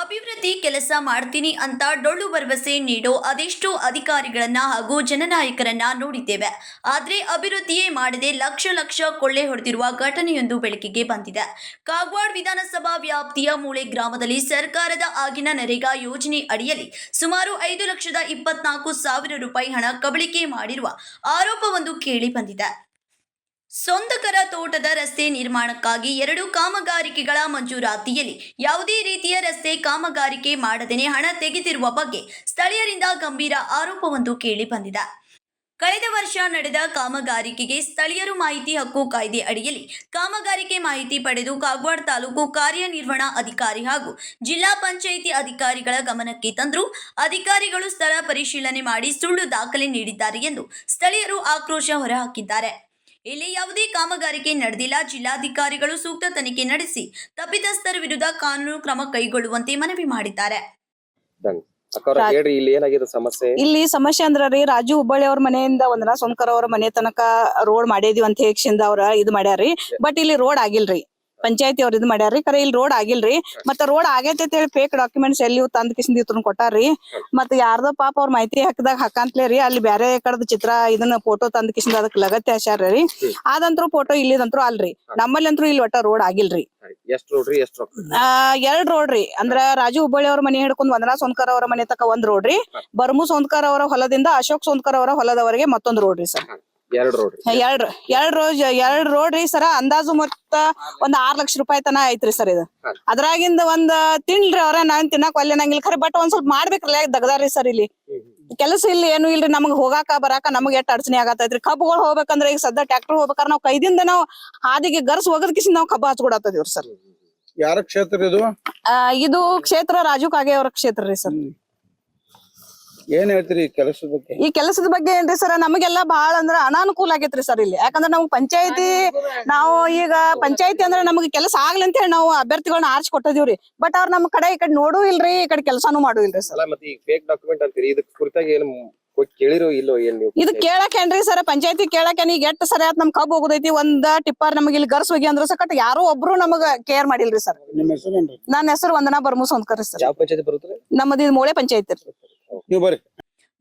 ಅಭಿವೃದ್ಧಿ ಕೆಲಸ ಮಾಡ್ತೀನಿ ಅಂತ ಡೊಳ್ಳು ಭರವಸೆ ನೀಡೋ ಅದೆಷ್ಟೋ ಅಧಿಕಾರಿಗಳನ್ನ ಹಾಗೂ ಜನನಾಯಕರನ್ನ ನೋಡಿದ್ದೇವೆ. ಆದ್ರೆ ಅಭಿವೃದ್ಧಿಯೇ ಮಾಡದೆ ಲಕ್ಷ ಲಕ್ಷ ಕೊಳ್ಳೆ ಹೊಡೆದಿರುವ ಘಟನೆಯೊಂದು ಬೆಳಕಿಗೆ ಬಂದಿದೆ. ಕಾಗವಾಡ ವಿಧಾನಸಭಾ ವ್ಯಾಪ್ತಿಯ ಮೂಳೆ ಗ್ರಾಮದಲ್ಲಿ ಸರ್ಕಾರದ ಆಗಿನ ನರೇಗಾ ಯೋಜನೆ ಅಡಿಯಲ್ಲಿ ಸುಮಾರು ಐದು ಲಕ್ಷದ ಇಪ್ಪತ್ನಾಲ್ಕು ಸಾವಿರ ರೂಪಾಯಿ ಹಣ ಕಬಳಿಕೆ ಮಾಡಿರುವ ಆರೋಪವೊಂದು ಕೇಳಿ ಬಂದಿದೆ. ಸೊಂದಕರ ತೋಟದ ರಸ್ತೆ ನಿರ್ಮಾಣಕ್ಕಾಗಿ ಎರಡು ಕಾಮಗಾರಿಕೆಗಳ ಮಂಜೂರಾತಿಯಲ್ಲಿ ಯಾವುದೇ ರೀತಿಯ ರಸ್ತೆ ಕಾಮಗಾರಿಕೆ ಮಾಡದೇನೆ ಹಣ ತೆಗೆದಿರುವ ಬಗ್ಗೆ ಸ್ಥಳೀಯರಿಂದ ಗಂಭೀರ ಆರೋಪವೊಂದು ಕೇಳಿ ಬಂದಿದೆ. ಕಳೆದ ವರ್ಷ ನಡೆದ ಕಾಮಗಾರಿಕೆಗೆ ಸ್ಥಳೀಯರು ಮಾಹಿತಿ ಹಕ್ಕು ಕಾಯ್ದೆ ಅಡಿಯಲ್ಲಿ ಕಾಮಗಾರಿಕೆ ಮಾಹಿತಿ ಪಡೆದು ಕಾಗವಾಡ ತಾಲೂಕು ಕಾರ್ಯನಿರ್ವಹಣಾ ಅಧಿಕಾರಿ ಹಾಗೂ ಜಿಲ್ಲಾ ಪಂಚಾಯಿತಿ ಅಧಿಕಾರಿಗಳ ಗಮನಕ್ಕೆ ತಂದರೂ ಅಧಿಕಾರಿಗಳು ಸ್ಥಳ ಪರಿಶೀಲನೆ ಮಾಡಿ ಸುಳ್ಳು ದಾಖಲೆ ನೀಡಿದ್ದಾರೆ ಎಂದು ಸ್ಥಳೀಯರು ಆಕ್ರೋಶ ಹೊರಹಾಕಿದ್ದಾರೆ. ಇಲ್ಲಿ ಯಾವುದೇ ಕಾಮಗಾರಿಕೆ ನಡೆದಿಲ್ಲ. ಜಿಲ್ಲಾಧಿಕಾರಿಗಳು ಸೂಕ್ತ ತನಿಖೆ ನಡೆಸಿ ತಪ್ಪಿತಸ್ಥರ ವಿರುದ್ಧ ಕಾನೂನು ಕ್ರಮ ಕೈಗೊಳ್ಳುವಂತೆ ಮನವಿ ಮಾಡಿದ್ದಾರೆ. ಹೇಳ್ರಿ ಇಲ್ಲಿ ಏನಾಗಿದೆ ಸಮಸ್ಯೆ? ಇಲ್ಲಿ ಸಮಸ್ಯೆ ಅಂದ್ರ ರೀ ರಾಜು ಹುಬ್ಬಳ್ಳಿ ಅವ್ರ ಮನೆಯಿಂದ ಒಂದ್ರ ಸೋಂಕರ ಅವ್ರ ಮನೆ ತನಕ ರೋಡ್ ಮಾಡಿದೀವಿ ಅಂತ ಹೇಕ್ಷಿಂದ ಅವ್ರ ಇದು ಮಾಡ್ಯಾರ್ರಿ. ಬಟ್ ಇಲ್ಲಿ ರೋಡ್ ಆಗಿಲ್ರಿ. ಪಂಚಾಯತಿ ಅವ್ರ ಇದ್ ಮಾಡ್ಯಾರ್ರಿ. ಖರೆ ಇಲ್ಲಿ ರೋಡ್ ಆಗಿಲ್ರಿ. ಮತ್ತ ರೋಡ್ ಆಗೈತೆ ಅಂತ ಹೇಳಿ ಫೇಕ್ ಡಾಕ್ಯುಮೆಂಟ್ಸ್ ಎಲ್ಲಿ ತಂದ್ ಕಿಸಿಂದ ಇವ್ರನ್ನ ಕೊಟ್ಟಾರ್ರಿ. ಮತ್ತ ಯಾರ್ದೋ ಪಾಪ ಅವ್ರ ಮಾಹಿತಿ ಹಾಕದಾಗ ಹಾಕಂತ್ಲೇ ರೀ ಅಲ್ಲಿ ಬ್ಯಾರೆ ಕಡೆದ ಚಿತ್ರ ಇದನ್ನ ಫೋಟೋ ತಂದ್ ಕಿಸಿಂದ ಅದಕ್ಕೆ ಲಗತ್ತೆ ಹಾಸ್ಯಾರ್ರಿ ಅದಂತ್ರು ಫೋಟೋ ಇಲ್ಲಿದಂತ್ರು ಅಲ್ರಿ. ನಮ್ಮಲ್ಲಿ ಅಂತೂ ಇಲ್ಲಿ ಒಟ್ಟ ರೋಡ್ ಆಗಿಲ್ರಿ. ಎಷ್ಟ್ ಎಷ್ಟ್ ಎರಡ್ ರೋಡ್ ರೀ ಅಂದ್ರ ರಾಜು ಹುಬ್ಬಳ್ಳಿ ಅವ್ರ ಮನೆ ಹಿಡ್ಕೊಂಡ್ ವಂದನಾ ಸೋನ್ಕರ್ ಅವರ ಮನೆ ತಕ ಒಂದ್ ರೋಡ್ ರೀ ಬರ್ಮು ಸೋನ್ಕರ್ ಅವರ ಹೊಲದಿಂದ ಅಶೋಕ್ ಸೋನ್ಕರ್ ಅವರ ಹೊಲದವರೆಗೆ ಮತ್ತೊಂದ್ ರೋಡ್ ರೀ ಸರ್. ಎರಡ್ ರೋಡ್ ಎರಡ್ ಎರಡ್ ರೋಜ್ ಎರಡ್ ರೋಡ್ ರೀ ಸರ. ಅಂದಾಜು ಮೊತ್ತ ಒಂದ್ ಆರ್ ಲಕ್ಷ ರೂಪಾಯಿ ತನ ಐತ್ರಿ ಸರ್ ಇದು. ಅದ್ರಾಗಿಂದ ಒಂದ್ ತಿನ್ರಿ ಅವ್ರ ನಾನ್ ತಿನ್ನಕ್ ಒಲ್ಲೆ ನಂಗಿಲ್ಲ. ಖರೆ ಬಟ್ ಒಂದ್ ಸ್ವಲ್ಪ ಮಾಡ್ಬೇಕ್ರಲ್ಲ ದಗದಾರ್ರಿ ಸರ್ ಇಲ್ಲಿ. ಕೆಲಸ ಇಲ್ಲಿ ಏನು ಇಲ್ರಿ. ನಮಗ್ ಹೋಗಾಕ ಬರಾಕ ನಮಗ್ ಎಷ್ಟ್ ಅಡಚಣೆ ಆಗತೈತ್ರಿ ಕಬ್ಬುಗಳು ಹೋಗ್ಬೇಕಂದ್ರ ಈಗ ಸದ್ಯ ಟ್ರ್ಯಾಕ್ಟರ್ ಹೋಗ್ಬೇಕಾರ ನಾವ್ ಕೈದಿಂದ ನಾವ್ ಹಾದಿಗೆ ಗರ್ಸ್ ಒಗದ್ ಕಿಸಿ ನಾವ್ ಕಬ್ಬ ಹಚ್ಕೊಡತ್ತದಿವ್ರಿ ಸರ್. ಯಾರ ಕ್ಷೇತ್ರ ಇದು? ಇದು ಕ್ಷೇತ್ರ ರಾಜು ಕಾಗೆ ಅವರ ಕ್ಷೇತ್ರ ರೀ ಸರ್. ಏನ್ ಹೇಳ್ತೀರಿ ಈ ಕೆಲಸದ ಬಗ್ಗೆ? ಈ ಕೆಲಸದ ಬಗ್ಗೆ ಏನ್ರಿ ಸರ್ ನಮಗೆಲ್ಲ ಬಹಳ ಅಂದ್ರ ಅನಾನುಕೂಲ ಆಗೇತ್ರಿ ಸರ್ ಇಲ್ಲಿ. ಯಾಕಂದ್ರ ನಮ್ಗೆ ಪಂಚಾಯತಿ ನಾವು ಈಗ ಪಂಚಾಯತಿ ಅಂದ್ರೆ ನಮಗೆ ಕೆಲಸ ಆಗ್ಲಿ ಅಂತ ಹೇಳಿ ನಾವು ಅಭ್ಯರ್ಥಿಗಳನ್ನ ಆರ್ಚ್ ಕೊಟ್ಟಿದೀವ್ರಿ. ಬಟ್ ಅವ್ರ ನಮ್ ಕಡೆ ಈ ಕಡೆ ನೋಡು ಇಲ್ರಿ ಈ ಕಡೆ ಕೆಲಸಾನು ಮಾಡು ಇಲ್ರಿ ಸರ್. ಅಲ್ಲ ಮತ್ತೆ ಈಗ ಫೇಕ್ ಡಾಕ್ಯುಮೆಂಟ್ ಅಂತೀರಿ ಇದಕ್ಕೆ ಕುರಿತಾಗಿ ಏನು ಕೇಳಿರೋ ಇಲ್ಲೋ ಏನ್ ನೀವು? ಇದು ಕೇಳಕ್ ಏನ್ರಿ ಸರ್ ಪಂಚಾಯತಿ ಕೇಳಕ್ ಈಗ ಎಷ್ಟ್ ಸರಿ ಆತ್ ನಮ್ ಕಬ್ಬು ಹೋಗುದೈತಿ ಒಂದ ಟಿಪ್ಪರ್ ನಮಗೆ ಇಲ್ಲಿ ಗರ್ಸ್ ಹೋಗಿ ಅಂದ್ರೆ ಸಕಟ್ ಯಾರು ಒಬ್ರು ನಮಗ ಕೇರ್ ಮಾಡಿಲ್ರಿ ಸರ್. ನಿಮ್ಮ ಹೆಸರೇನ್ರಿ? ನನ್ನ ಹೆಸರು ವಂದನಾ ಬರ್ಮೂಸ್ ಅಂದ್ಕರಿ ಸರ್. ಯಾವ ಪಂಚಾಯತಿ ಬರುತ್ತೆ? ನಮ್ಮದು ಇದು ಮೂಳೆ ಪಂಚಾಯತಿ ರೀ. ನೀವು ಬರ್ರಿ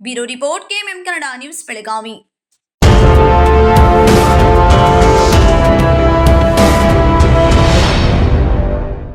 bureau report KMM Kannada news Belagavi